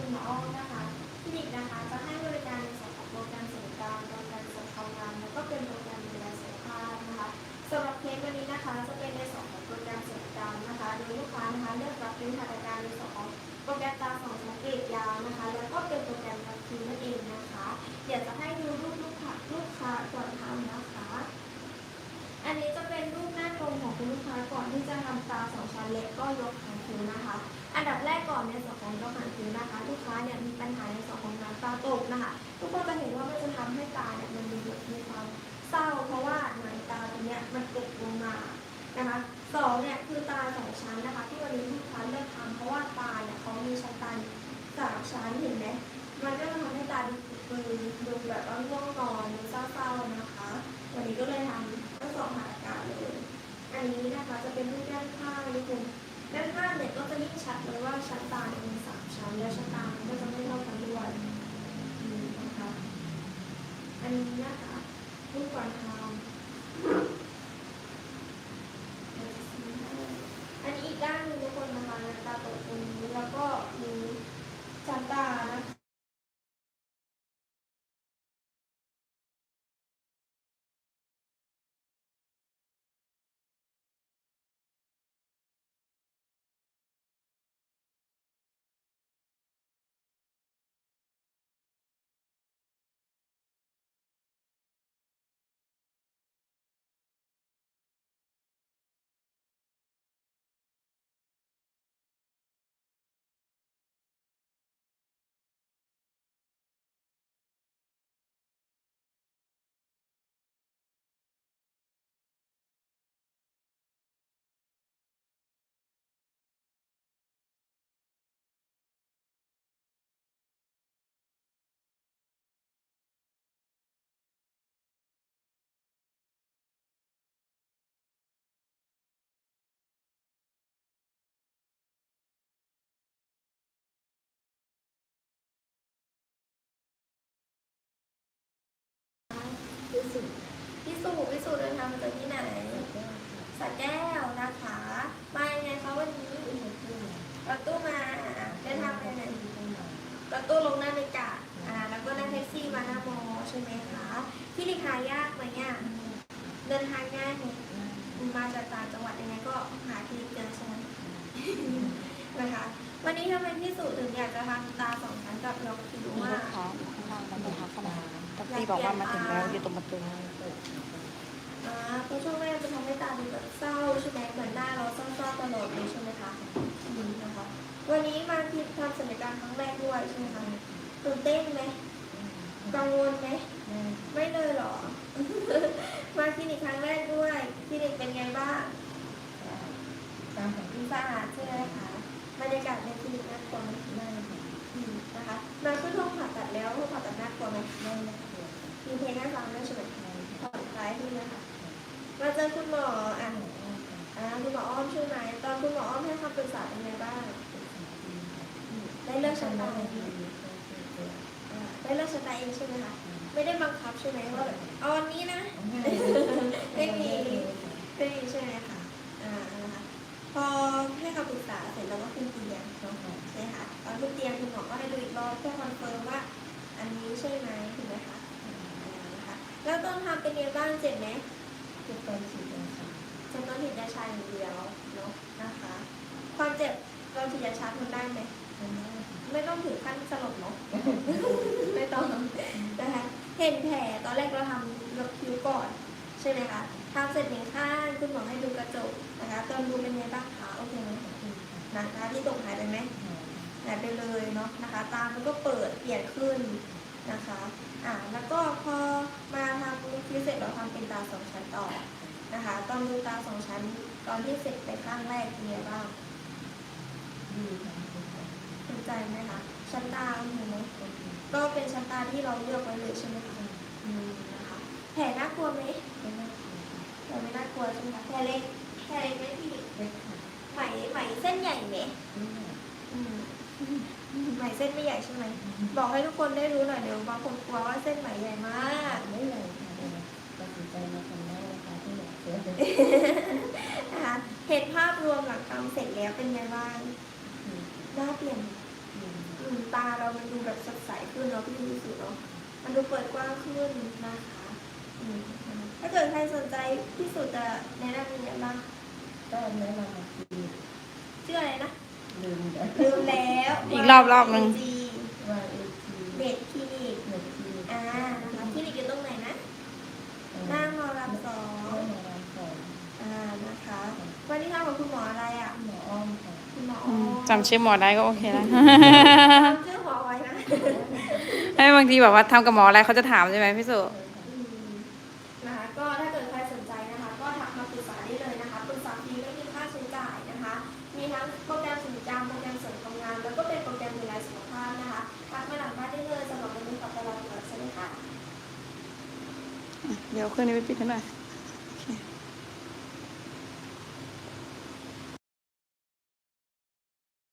คุณหมออ้อมนะคะคลินิกนะคะจะให้บริการในส่วนของโปรแกรมเสริมกลามโปรแกรมเสริมความงามแล้วก็เป็นโปรแกรมดูแลสุขภาพนะคะสำหรับเคสวันนี้นะคะ จะเป็นในส่วนของโปรแกรมเสริมกลามนะคะโดยลูกค้านะคะเลือกรับเป็นหัตถการในส่วนของโปรแกรมตาสองชั้นเกรดยาวนะคะ แล้วก็เป็นโปรแกรมทับคิวนั่นเองนะคะเดี๋ยวจะให้ดูรูปลูกค้าลูกค้าก่อนทำนะคะ อันนี้จะเป็นรูปหน้าตรงของคุณลูกค้าก่อนที่จะทำตาสองชั้นเล็กก็ยกหางคิ้วนะคะ อันดับแรกก่อนในส่วนของยกหางคิ้วนะคะลูกค้าเนี่ยมีปัญหาในส่วนของน้ำตาตกนะคะ ทุกคนจะเห็นว่ามันจะทำให้ตาเนี่ยมันมีมีความเศร้า เพราะว่าหนังตาตรงเนี้ยมันตกลงมานะคะสองเนี่ยคือตาสองชั้นนะคะ ที่วันนี้ลูกค้าเลือกทำเพราะว่าตาเนี่ยเขามีชั้นตาสามชั้นเห็นไหมมันก็จะทำให้ตาดูปืนดูแบบว่าง่วงนอนดูเศร้าๆนะคะ วันนี้ก็เลยทำทั้งสองหาการเลย อันนี้นะคะจะเป็นรูปด้านข้างนิดนึงด้านข้างเนี่ยก็จะยิ่งชัดเลยว่าชั้นตาเนี่ยมีสามชั้น แล้วชั้นตามันก็จะไม่เท่ากันด้วยนี่นะคะ อันนี้นะคะรูปก่อนทำอันนี้อีกด้านหนึงทุกคนนะคะน้ำตาตกตรงนี้แล้วก็มีชั้นตานะคะ พิสูจน์พิสูจน์พิ สูจน์เดินทางมาจากที่ไหนสระแก้วนะคะมายังไงคะวันนี้รถตู้มาเดินทางไปไหนรถตู้ลงหน้าในกาอ่าแล้วก็นั่งแท็กซี่มาหน้ามอใช่ไหมคะที่ลิขายากไหมเนี่ยเดินทางง่ายไหมมาจากต่างจังหวัดยังไงก็หาที่เจอใช่ไหมนะคะวันนี้ทำไมพี่สุถึงอยากจะทำตาสองชั้นกับยกคิ้วมีว่าลูกค้าอยู่ข้างล่างมันเป็นทักษณะที่บอกว่ามาถึงแล้วอยู่ตรงประตู อ่าเพราะช่วงแรกจะทำให้ตาดูแบบเศร้าใช่ไหมเหมือนหน้าเราเศร้าๆตลอดเลยใช่ไหมคะอืมนะคะ วันนี้มาที่ทำศัลยกรรมครั้งแรกด้วยใช่ไหมคะตื่นเต้นไหมกังวลไหมไม่เลยเหรอ มาคลินิกครั้งแรกด้วยคลินิกเป็นไงบ้างสะอาดใช่ไหมคะบรรยากาศในคลินิกน่ากลัวไหมอืมนะคะมาขึ้นห้องผ่าตัดแล้วห้องผ่าตัดน่ากลัวไหมมีเพลงน่าฟังด้วยใช่ไหมผ่อนคลายขึ้นนะคะ มาเจอคุณหมออะอ่าคุณหมออ้อมช่วยไหมตอนคุณหมออ้อมให้คำปรึกษาเป็นไงบ้างอืมได้เลือกชั้นตาอ่าได้เลือกชั้นตาเองใช่ไหมคะไม่ได้บังคับใช่ไหมว่าแบบเอาวันนี้นะไม่มีไม่มีใช่ไหมคะอ่านะคะพอให้คำปรึกษาเสร็จแล้วก็ขึ้นเตียงเนาะใช่ค่ะตอนขึ้นเตียงคุณหมอก็ให้ดูอีกรอบเพื่อคอนเฟิร์มว่า อันนี้ใช่ไหมถูกไหมคะอ่านะคะแล้วตอนทำเป็นยังไงบ้างเจ็บไหม จะต้องฉีดยาชาอย่างเดียวเนาะนะคะ ความเจ็บเราฉีดยาชาทนได้ไหมไม่ต้องถึงขั้นสลบเนาะไม่ต้องนะคะเห็นแผลตอนแรกเราทำยกคิ้วก่อน ใช่ไหมคะทำเสร็จหนึ่งข้างคุณหมอให้ดูกระจกนะคะตอนดูเป็นไงบ้างคะโอเคไหมนะคะที่ตกหายไปไหมหายไปเลยเนาะนะคะ ตามันก็เปิดเปลี่ยนขึ้น นะคะอ่าแล้วก็พอมาทำคิ้วเสร็จเราทำเป็นตาสองชั้นต่อนะคะ ตอนดูตาสองชั้นตอนที่เสร็จไปข้างแรกเป็นไงบ้างภูมิใจไหมคะชั้นตาเห็นไหมก็เป็นชั้นตาที่เราเลือกไว้เลยใช่ไหมคะอืมนะคะแผลน่ากลัวไหมแผลไม่น่ากลัวใช่ไหมคะแผลเล็กแผลเล็กไหมพี่ไหมไหมเส้นใหญ่ไหมอืม ไหมเส้นไม่ใหญ่ใช่ไหม บอกให้ทุกคนได้รู้หน่อยเดี๋ยวบางคนกลัวว่าเส้นไหมใหญ่มากนะคะเห็นภาพรวมหลังทำเสร็จแล้วเป็นไงบ้างหน้าเปลี่ยนอืมตาาเรามันดูแบบสดใสขึ้นเนาะพี่รู้สึกเนาะมันดูเปิดกว้างขึ้นนะคะอืมนะคะถ้าเกิดใครสนใจพี่สุจะแนะนำยังไงบ้างก็แนะนำมาทีชื่ออะไรนะ ลืมเดี๋ยวลืมแล้วอีกรอบรอบหนึ่งจีว่าเอทีเบดคลินิกเน็ตทีอ่านะคะคลินิกอยู่ตรงไหนนะหน้ามอรับสองหน้ามอรับสองอ่านะคะ วันนี้ทำกับคุณหมออะไรอะ หมออ้อมค่ะคุณหมออืมจำชื่อหมอได้ก็โอเคแล้ว จำชื่อหมอไว้นะให้บางทีแบบว่าทำกับหมออะไรเขาจะถามใช่ไหมพี่สุอืมนะคะก็ถ้าเกิดใครสนใจนะคะ ก็ทักมาปรึกษาได้เลยนะคะปรึกษาฟรีไม่มีค่าใช้จ่ายนะคะ มีทั้งโเดี๋ยวเครื่องนี้ไปปิดให้หน่อย